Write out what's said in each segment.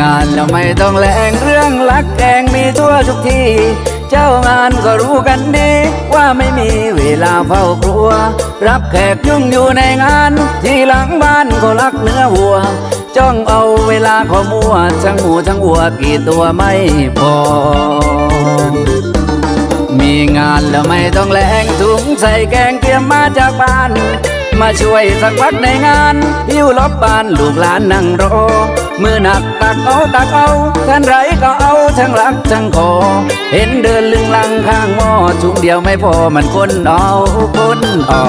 งานแล้วไม่ต้องแรงเรื่องรักแกงมีทั่วทุกที่ เจ้างานก็รู้กันดี ว่าไม่มีเวลาเฝ้าครัว รับแขกยุ่งอยู่ในงาน ที่หลังบ้านก็รักเนื้อวัว จ้องเอาเวลาขอมัวทั้งหมูทั้งวัวกี่ตัวไม่พอมีงานแล้วไม่ต้องแรงถุงใส่แกงเตรียมมาจากบ้าน มาช่วยสักพักในงานหิ้วลบบ้านลูกหลานนั่งรอ มือหนักตักเอาตักเอาท่านไรก็เอาทั้งรักทั้งขอ เห็นเดินลึงลังข้างหม้อถุงเดียวไม่พอมันคนเอาคนเอา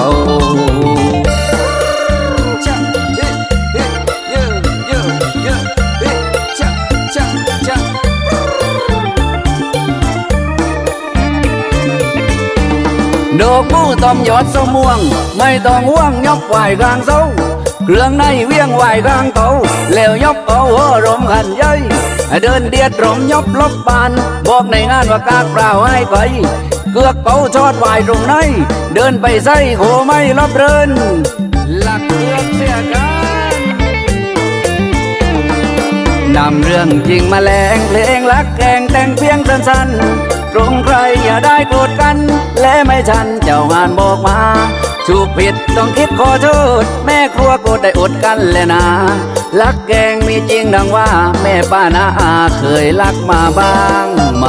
ดอกมูต้มยอดสม่วง ไม่ต้องห่วงยกไหวกลางเสา เครื่องในเวียงไหวกลางเตาแล้วยกเอาหัวรมขันย่อยเดินเดียดรมยบลบบาน บอกในงานว่ากากเปล่าให้ไปเกือกเป่าชอดไหวตรงไหนเดินไปใส่โคไม่รับเรินหลักเกือกเสียกันนำเรื่องจริงมาแลงเพลงรักแกงแต่งเพียงสั้นๆตรงใครอย่าได้โกรธกัน และไม่ทันเจ้างานบอกมา ถูกผิดต้องคิดขอโทษ แม่ครัวก็ได้อดกันแลยนะรักแกงมีจริงดังว่า แม่ป้านาอาเคยรักมาบ้างไหม